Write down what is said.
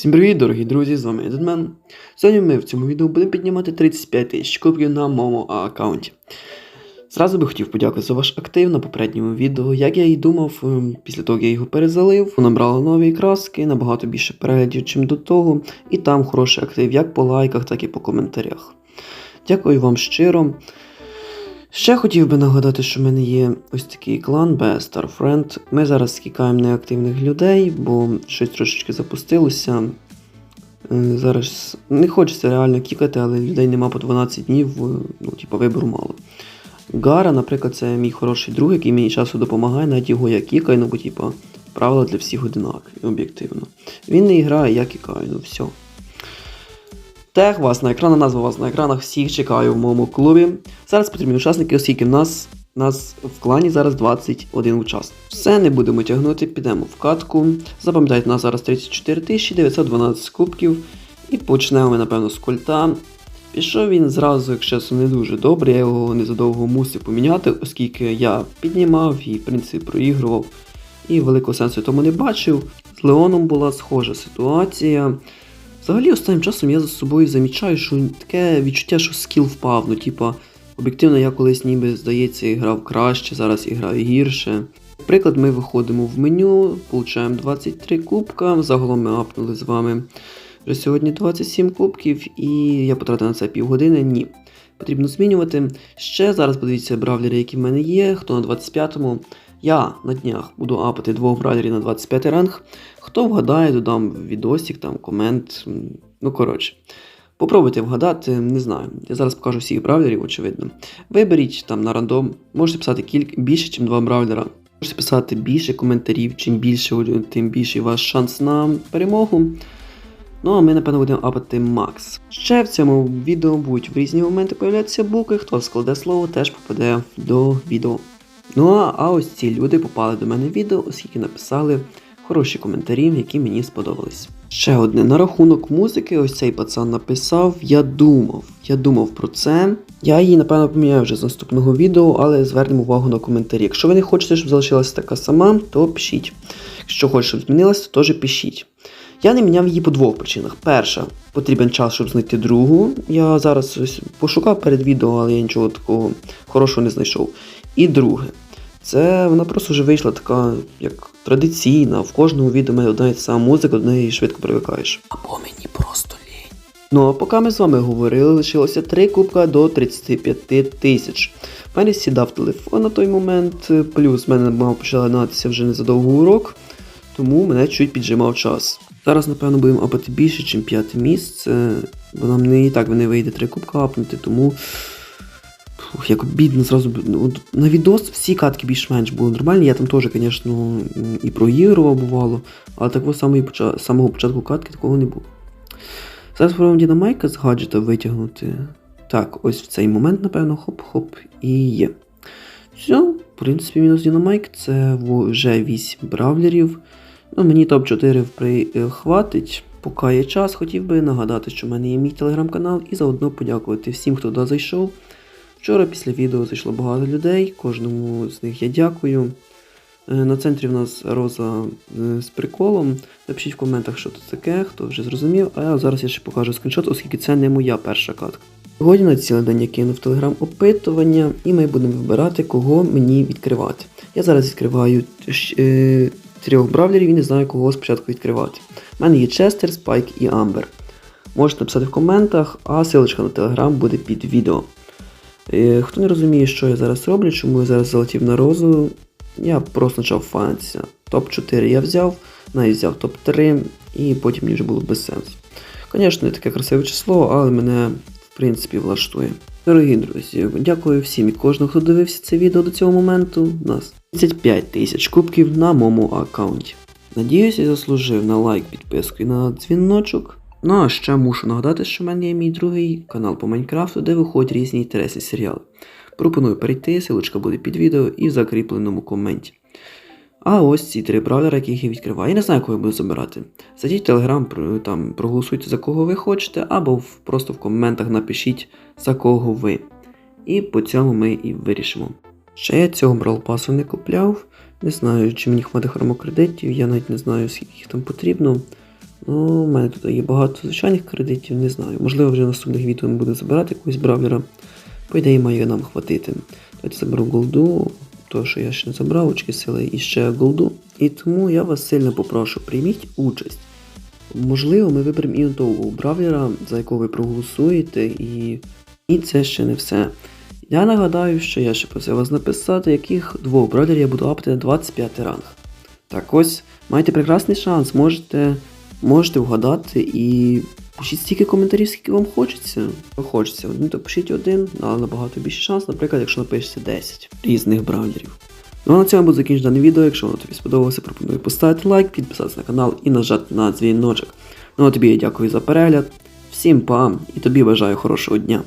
Всім привіт, дорогі друзі, з вами Дедмен. Сьогодні ми в цьому відео будемо піднімати 35 тисяч кубків на моєму аккаунті. Зразу би хотів подякувати за ваш актив на попередньому відео. Як я і думав, ем, після того як я його перезалив, набрало нові краски, набагато більше переглядів, чим до того, і там хороший актив як по лайках, так і по коментарях. Дякую вам щиро. Ще хотів би нагадати, що в мене є ось такий клан Best Star Friend. Ми зараз скікаємо неактивних людей, бо щось трошечки запустилося. Е, Зараз не хочеться реально кікати, але людей нема по 12 днів, ну, типу, вибору мало. Гара, наприклад, це мій хороший друг, який мені часу допомагає, навіть його я кікаю, ну бо типу, правила для всіх одинакові, об'єктивно. Він не грає, я кікаю, ну все. Тех вас на екранах, назва вас на екранах, всіх чекаю в моєму клубі. Зараз потрібні учасники, оскільки в нас, нас в клані зараз 21 учасник. Все, не будемо тягнути, підемо в катку. Запам'ятайте, нас зараз 34 912 кубків. І почнемо ми, напевно, з культа. Пішов він зразу, якщо не дуже добре, я його незадовго мусив поміняти, оскільки я піднімав і, в принципі, проігрував. І великого сенсу тому не бачив. З Леоном була схожа ситуація. Взагалі, останнім часом я за собою замічаю, що таке відчуття, що скіл впав. Ну, типа, об'єктивно, я колись ніби, здається, грав краще, зараз і граю гірше. Наприклад, ми виходимо в меню, получаємо 23 кубка, загалом ми апнули з вами вже сьогодні 27 кубків, і я потратив на це півгодини. Ні. Потрібно змінювати. Ще зараз подивіться бравлери, які в мене є, хто на 25-му. Я на днях буду апати двох бравлерів на 25 ранг. Хто вгадає, додам відосик, там, комент. Ну, коротше. Попробуйте вгадати, не знаю. Я зараз покажу всіх бравлерів, очевидно. Виберіть там на рандом, можете писати кілька більше, ніж два бравлера. Можете писати більше коментарів, чим більше, тим більший ваш шанс на перемогу. Ну, а ми, напевно, будемо апати Макс. Ще в цьому відео будуть в різні моменти появлятися букви, хто складе слово, теж попаде до відео. Ну а, ось ці люди попали до мене в відео, оскільки написали хороші коментарі, які мені сподобались. Ще одне на рахунок музики, ось цей пацан написав. Я думав, я думав про це. Я її, напевно, поміняю вже з наступного відео, але звернемо увагу на коментарі. Якщо ви не хочете, щоб залишилася така сама, то пишіть. Якщо хочете, щоб змінилася, то теж пишіть. Я не міняв її по двох причинах. Перша, потрібен час, щоб знайти другу. Я зараз ось пошукав перед відео, але я нічого такого хорошого не знайшов. І друге, це вона просто вже вийшла така, як традиційна. В кожному відео має одна і та сама музика, до неї швидко привикаєш. Або мені просто лінь. Ну а поки ми з вами говорили, лишилося 3 кубка до 35 тисяч. В мене сідав телефон на той момент, плюс в мене мав починатися вже незадовго урок, тому мене чуть піджимав час. Зараз, напевно, будемо апати більше, ніж п'яте місце, бо нам не і так не вийде 3 кубка апнути, тому. Фух, як бідно зразу. ну, На відос всі катки більш-менш були нормальні. Я там теж, звісно, і проігрував бувало, але такого самого, самого початку катки такого не було. Зараз спробуємо Дінамайка з гаджета витягнути. Так, ось в цей момент, напевно, хоп-хоп і є. Все, в принципі, мінус Дінамайк це вже 8 бравлерів. Ну, мені топ-4 е, хватить. Поки є час, хотів би нагадати, що в мене є мій телеграм-канал, і заодно подякувати всім, хто туди зайшов. Вчора після відео зайшло багато людей, кожному з них я дякую. Е, На центрі в нас роза е, з приколом. Напишіть в коментах, що це таке, хто вже зрозумів. А зараз я ще покажу скріншот, оскільки це не моя перша катка. Сьогодні на цілий день я кинув телеграм опитування, і ми будемо вибирати, кого мені відкривати. Я зараз відкриваю трьох бравлерів і не знаю, кого спочатку відкривати. У мене є Честер, Спайк і Амбер. Можете написати в коментах, а силочка на телеграм буде під відео. Е, Хто не розуміє, що я зараз роблю, чому я зараз залетів на розу, я просто почав фанатися. Топ-4 я взяв, навіть взяв топ-3, і потім мені вже було без сенсу. Звісно, не таке красиве число, але мене принципі влаштує. Дорогі друзі, дякую всім і кожному, хто дивився це відео до цього моменту. У нас 35 тисяч кубків на моєму аккаунті. Надіюсь, я заслужив на лайк, підписку і на дзвіночок. Ну а ще мушу нагадати, що в мене є мій другий канал по Майнкрафту, де виходять різні інтересні серіали. Пропоную перейти, силочка буде під відео і в закріпленому коменті. А ось ці три бравлера, яких я відкриваю. Я не знаю, кого я буду забирати. Зайдіть в телеграм, там проголосуйте за кого ви хочете, або просто в коментах напишіть за кого ви. І по цьому ми і вирішимо. Ще я цього бралпасу не купляв. Не знаю, чи мені хватить хромокредитів, я навіть не знаю, скільки їх там потрібно. Ну, у мене тут є багато звичайних кредитів, не знаю. Можливо, вже в наступних відео ми будемо забирати якогось бравлера. По ідеї має нам хватити. Давайте заберу голду, то що я ще не забрав, очки сили і ще голду. І тому я вас сильно попрошу, прийміть участь. Можливо, ми виберемо і того бравлера, за якого ви проголосуєте, і... і це ще не все. Я нагадаю, що я ще просив вас написати, яких двох бравлерів я буду апати на 25 ранг. Так ось, маєте прекрасний шанс, можете, можете вгадати і пишіть стільки коментарів, скільки вам хочеться. Хочеться Ну то пишіть один, але набагато більше шанс, наприклад, якщо напишете 10 різних браузерів. Ну а на цьому буде закінчено дане відео. Якщо воно тобі сподобалося, пропоную поставити лайк, підписатися на канал і нажати на дзвіночок. Ну а тобі я дякую за перегляд. Всім пам і тобі бажаю хорошого дня.